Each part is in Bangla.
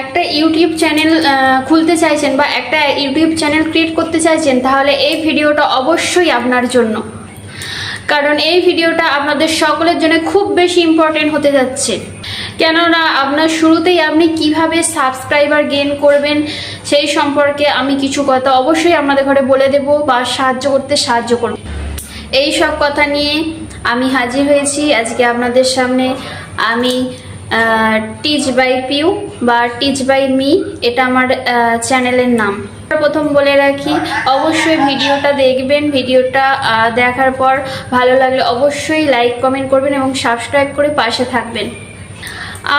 একটা ইউটিউব চ্যানেল খুলতে চাইছেন বা একটা ইউটিউব চ্যানেল ক্রিয়েট করতে চাইছেন, তাহলে এই ভিডিওটা অবশ্যই আপনার জন্য। কারণ এই ভিডিওটা আপনাদের সকলের জন্য খুব বেশি ইম্পর্টেন্ট হতে যাচ্ছে। কেননা আপনার শুরুতেই আপনি কীভাবে সাবস্ক্রাইবার গেইন করবেন, সেই সম্পর্কে আমি কিছু কথা অবশ্যই আপনাদের ঘরে বলে দেব বা সাহায্য করতে সাহায্য করব। এই সব কথা নিয়ে আমি হাজির হয়েছি আজকে আপনাদের সামনে। আমি টিচ বাই পিউ বা টিচ বাই মি, এটা আমার চ্যানেলের নাম। প্রথম বলে রাখি, অবশ্যই ভিডিওটা দেখবেন। ভিডিওটা দেখার পর ভালো লাগলে অবশ্যই লাইক, কমেন্ট করবেন এবং সাবস্ক্রাইব করে পাশে থাকবেন।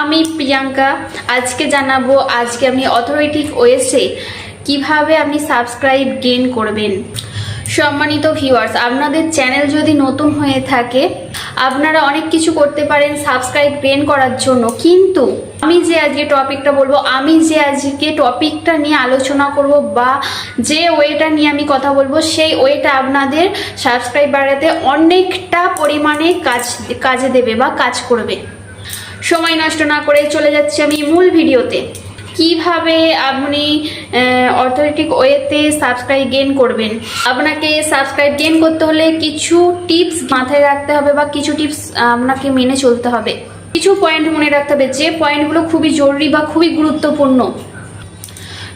আমি প্রিয়াঙ্কা, আজকে জানাব, আজকে আমি অথরিটিক ওয়েসে কীভাবে আপনি সাবস্ক্রাইব গেইন করবেন। সম্মানিত ভিউয়ার্স আপনাদের চ্যানেল যদি নতুন হয়ে থাকে আপনারা অনেক কিছু করতে পারেন সাবস্ক্রাইব গেইন করার জন্য। কিন্তু আমি যে আজকে টপিকটা বলব, আমি যে আজকে টপিকটা নিয়ে আলোচনা করব বা যে ওয়েটা নিয়ে আমি কথা বলব, সেই ওয়েটা আপনাদের সাবস্ক্রাইব বাড়াতে অনেকটা পরিমাণে কাজ, কাজে দেবে বা কাজ করবে। সময় নষ্ট না করে চলে যাচ্ছি আমি মূল ভিডিওতে। কীভাবে আপনি অথরিটিক ওয়েতে সাবস্ক্রাইব গেন করবেন? আপনাকে সাবস্ক্রাইব গেইন করতে হলে কিছু টিপস মাথায় রাখতে হবে বা কিছু টিপস আপনাকে মেনে চলতে হবে। কিছু পয়েন্ট মনে রাখতে হবে, যে পয়েন্টগুলো খুবই জরুরি বা খুবই গুরুত্বপূর্ণ।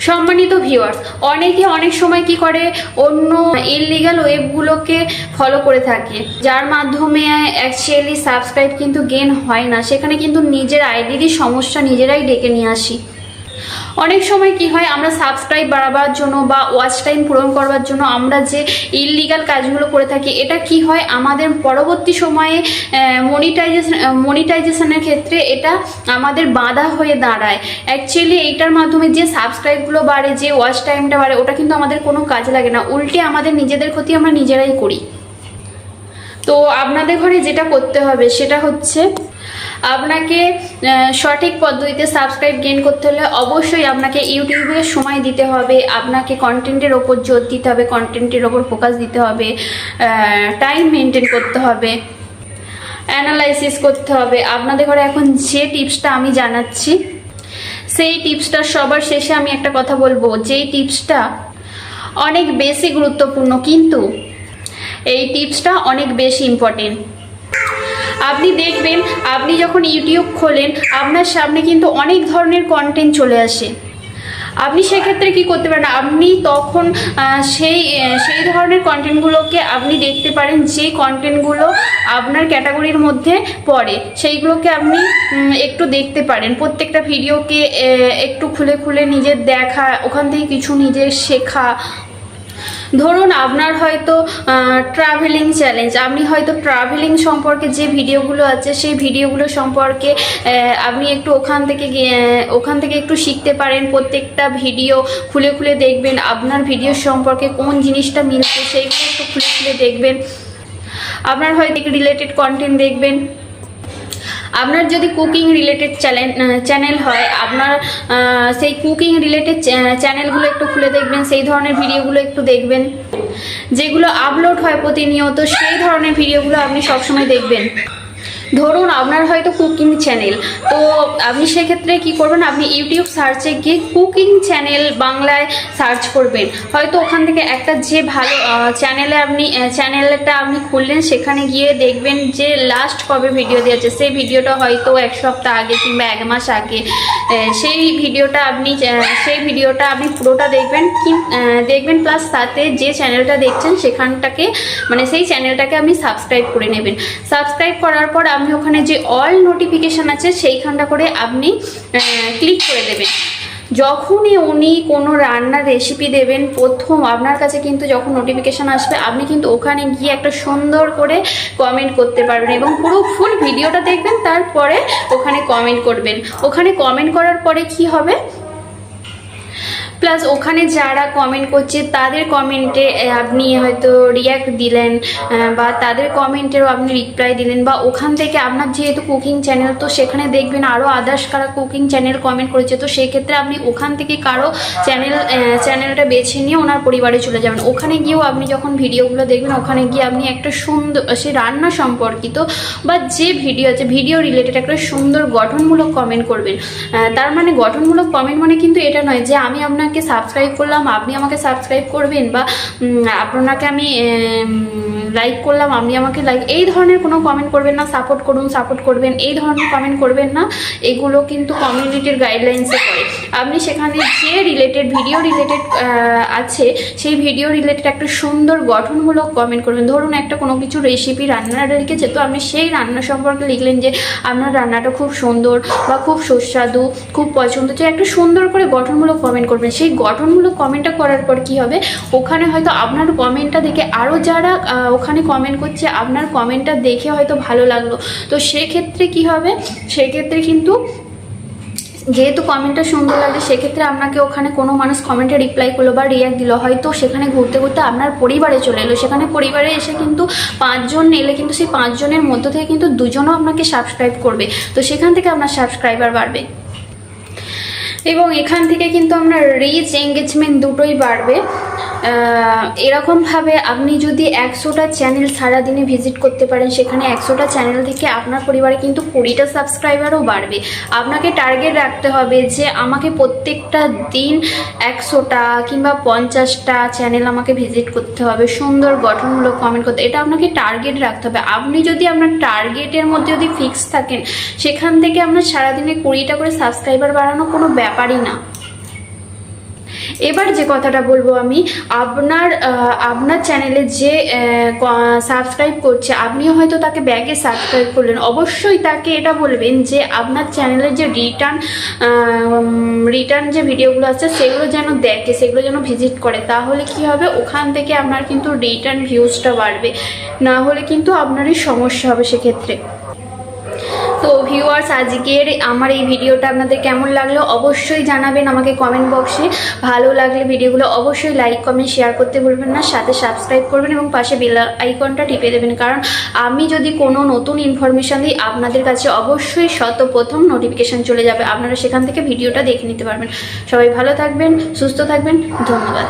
সম্মানিত ভিউয়ার্স অনেকে অনেক সময় কি করে? অন্য ইললিগাল ওয়েবগুলোকে ফলো করে থাকে। যার মাধ্যমে অ্যাকচুয়ালি সাবস্ক্রাইব কিন্তু গেন হয় না। সেখানে কিন্তু নিজের আইডিরই সমস্যা নিজেরাই ডেকে নিয়ে আসি। অনেক সময় কি হয়, আমরা সাবস্ক্রাইব বাড়াবার জন্য বা ওয়াচ টাইম পূরণ করবার জন্য আমরা যে ইললিগাল কাজগুলো করে থাকি, এটা কি হয়, আমাদের পরবর্তী সময়ে মনিটাইজেশন মনিটাইজেশনের ক্ষেত্রে এটা আমাদের বাধা হয়ে দাঁড়ায়। অ্যাকচুয়ালি এইটার মাধ্যমে যে সাবস্ক্রাইবগুলো বাড়ে, যে ওয়াচ টাইমটা বাড়ে, ওটা কিন্তু আমাদের কোনো কাজে লাগে না। উল্টে আমাদের নিজেদের ক্ষতি আমরা নিজেরাই করি। তো আপনাদের ঘরে যেটা করতে হবে, সেটা হচ্ছে আপনাকে সঠিক পদ্ধতিতে সাবস্ক্রাইব গেইন করতে হলে অবশ্যই আপনাকে ইউটিউবে সময় দিতে হবে, আপনাকে কন্টেন্টের ওপর জোর দিতে হবে কন্টেন্টের ওপর ফোকাস দিতে হবে টাইম মেনটেন করতে হবে অ্যানালাইসিস করতে হবে। আপনাদের ঘরে এখন যে টিপসটা আমি জানাচ্ছি, সেই টিপসটা সবার শেষে আমি একটা কথা বলব। যেই টিপসটা অনেক বেশি গুরুত্বপূর্ণ, কিন্তু এই টিপসটা অনেক বেশি ইম্পর্টেন্ট আপনি দেখবেন, আপনি যখন ইউটিউব খোলেন, আপনার সামনে কিন্তু অনেক ধরনের কন্টেন্ট চলে আসে। আপনি সেক্ষেত্রে কি করতে পারেন? আপনি তখন সেই সেই ধরনের কন্টেন্টগুলোকে আপনি দেখতে পারেন, যে কন্টেন্টগুলো আপনার ক্যাটাগরির মধ্যে পড়ে। সেইগুলোকে আপনি একটু দেখতে পারেন। প্রত্যেকটা ভিডিওকে একটু খুলে খুলে নিজের দেখা, ওখান থেকে কিছু নিজের শেখা ধরুন আপনার হয়তো ট্রাভেলিং চ্যালেঞ্জ আপনি হয়তো ট্রাভেলিং সম্পর্কে যে ভিডিওগুলো আছে, সেই ভিডিওগুলো সম্পর্কে আপনি একটু ওখান থেকে ওখান থেকে একটু শিখতে পারেন, প্রত্যেকটা ভিডিও খুলে খুলে দেখবেন, আপনার ভিডিও সম্পর্কে কোন জিনিসটা মিলছে, সেইগুলো একটু খুলে খুলে দেখবেন। আপনার হয়তো রিলেটেড কন্টেন্ট দেখবেন। আপনার যদি কুকিং রিলেটেড চ্যানেল চ্যানেল হয়, আপনার সেই কুকিং রিলেটেড চ্যানেলগুলো একটু খুলে দেখবেন, সেই ধরনের ভিডিওগুলো একটু দেখবেন। যেগুলো আপলোড হয় প্রতিনিয়ত, সেই ধরনের ভিডিওগুলো আপনি সবসময় দেখবেন। ধরুন আপনার হয়তো কুকিং চ্যানেল তো আপনি সেক্ষেত্রে কি করবেন, আপনি ইউটিউব সার্চে গিয়ে কুকিং চ্যানেল বাংলায় সার্চ করবেন। হয়তো ওখান থেকে একটা যে ভালো চ্যানেলে আপনি চ্যানেলটা আপনি খুললেন, সেখানে গিয়ে দেখবেন যে লাস্ট কবে ভিডিও দিয়েছে। সেই ভিডিওটা হয়তো এক সপ্তাহ আগে কিংবা এক মাস আগে সেই ভিডিওটা আপনি সেই ভিডিওটা আপনি পুরোটা দেখবেন কি দেখবেন প্লাস সাথে যে চ্যানেলটা দেখছেন, সেখানটাকে মানে সেই চ্যানেলটাকে আপনি সাবস্ক্রাইব করে নেবেন। সাবস্ক্রাইব করার পর আপনি ওখানে যে অল নোটিফিকেশান আছে, সেইখানটা করে আপনি ক্লিক করে দেবেন। যখনই উনি কোনো রান্নার রেসিপি দেবেন, প্রথম আপনার কাছে কিন্তু যখন নোটিফিকেশান আসবে, আপনি কিন্তু ওখানে গিয়ে একটা সুন্দর করে কমেন্ট করতে পারবেন এবং পুরো ফুল ভিডিওটা দেখবেন, তারপরে ওখানে কমেন্ট করবেন। ওখানে কমেন্ট করার পরে কি হবে? প্লাস ওখানে যারা কমেন্ট করছে, তাদের কমেন্টে আপনি হয়তো রিয়াক্ট দিলেন বা তাদের কমেন্টেরও আপনি রিপ্লাই দিলেন, বা ওখান থেকে আপনার যেহেতু কুকিং চ্যানেল তো সেখানে দেখবেন আরও আদার্স কারা কুকিং চ্যানেল কমেন্ট করেছে, তো সেক্ষেত্রে আপনি ওখান থেকে কারও চ্যানেল চ্যানেলটা বেছে নিয়ে ওনার পরিবারে চলে যাবেন। ওখানে গিয়েও আপনি যখন ভিডিওগুলো দেখবেন, ওখানে গিয়ে আপনি একটা সুন্দর, সে রান্না সম্পর্কিত, বা যে ভিডিও আছে ভিডিও রিলেটেড একটা সুন্দর গঠনমূলক কমেন্ট করবেন। তার মানে গঠনমূলক কমেন্ট মানে কিন্তু এটা নয় যে আমি আপনাকে সাবস্ক্রাইব করলাম, আপনি আমাকে সাবস্ক্রাইব করবেন বা আপনাকে আমি লাইক করলাম, আপনি আমাকে লাইক এই ধরনের কোনো কমেন্ট করবেন না সাপোর্ট করুন সাপোর্ট করবেন, এই ধরনের কমেন্ট করবেন না, এগুলো কিন্তু কমিউনিটির গাইডলাইন্সে পড়ে। আপনি সেখানে যে রিলেটেড ভিডিও রিলেটেড আছে, সেই ভিডিও রিলেটেড একটা সুন্দর গঠনমূলক কমেন্ট করবেন। ধরুন একটা কোনো কিছু রেসিপি রান্নাটা লিখেছে তো আপনি সেই রান্না সম্পর্কে লিখলেন যে, আপনার রান্নাটা খুব সুন্দর বা খুব সুস্বাদু, খুব পছন্দ, যে একটা সুন্দর করে গঠনমূলক কমেন্ট করবেন সেই গঠনমূলক কমেন্টটা করার পর কি হবে? ওখানে হয়তো আপনার কমেন্টটা দেখে আরও যারা ওখানে কমেন্ট করছে, আপনার কমেন্টটা দেখে হয়তো ভালো লাগল। তো সেক্ষেত্রে কি হবে? সেক্ষেত্রে কিন্তু যেহেতু কমেন্টটা সুন্দর লাগে সেক্ষেত্রে আপনাকে ওখানে কোনো মানুষ কমেন্টে রিপ্লাই করল বা রিয়াক্ট দিল। হয়তো সেখানে ঘুরতে ঘুরতে আপনার পরিবারে চলে এলো। সেখানে পরিবারে এসে কিন্তু পাঁচজন এলে কিন্তু সেই পাঁচজনের মধ্য থেকে কিন্তু দুজনও আপনাকে সাবস্ক্রাইব করবে। তো সেখান থেকে আপনার সাবস্ক্রাইবার বাড়বে। এবং এখান থেকে কিন্তু আমরা রিচ এঙ্গেজমেন্ট দুটোই বাড়বে। এরকমভাবে আপনি যদি একশোটা চ্যানেল সারাদিনে ভিজিট করতে পারেন, সেখানে একশোটা চ্যানেল থেকে আপনার পরিবারে কিন্তু কুড়িটা সাবস্ক্রাইবারও বাড়বে। আপনাকে টার্গেট রাখতে হবে যে আমাকে প্রত্যেকটা দিন একশোটা কিংবা পঞ্চাশটা চ্যানেল আমাকে ভিজিট করতে হবে, সুন্দর গঠনমূলক কমেন্ট করতে। এটা আপনাকে টার্গেট রাখতে হবে। আপনি যদি আপনার টার্গেটের মধ্যে যদি ফিক্স থাকেন, সেখান থেকে আপনার সারাদিনে কুড়িটা করে সাবস্ক্রাইবার বাড়ানো কোনো ব্যাপারই না। এবার যে কথাটা বলব আমি, আপনার আপনার চ্যানেলে যে সাবস্ক্রাইব করছে, আপনিও হয়তো তাকে ব্যাগে সাবস্ক্রাইব করলেন। অবশ্যই তাকে এটা বলবেন যে আপনার চ্যানেলের যে রিটার্ন রিটার্ন যে ভিডিওগুলো আছে, সেগুলো যেন দেখে, সেগুলো যেন ভিজিট করে, তাহলে কি হবে? ওখান থেকে আপনার কিন্তু রিটার্ন ভিউজটা বাড়বে। না হলে কিন্তু আপনারই সমস্যা হবে সেক্ষেত্রে। তো ভিউয়ার্স আজকের আমার এই ভিডিওটা আপনাদের কেমন লাগল অবশ্যই জানাবেন আমাকে কমেন্ট বক্সে ভালো লাগলে ভিডিওগুলো অবশ্যই লাইক কমেন্ট শেয়ার করতে ভুলবেন না। সাথে সাবস্ক্রাইব করবেন এবং পাশে বেল আইকনটা টিপে দেবেন। কারণ আমি যদি কোনো নতুন ইনফরমেশান দিই, আপনাদের কাছে অবশ্যই শত প্রথম নোটিফিকেশান চলে যাবে। আপনারা সেখান থেকে ভিডিওটা দেখে নিতে পারবেন। সবাই ভালো থাকবেন, সুস্থ থাকবেন। ধন্যবাদ।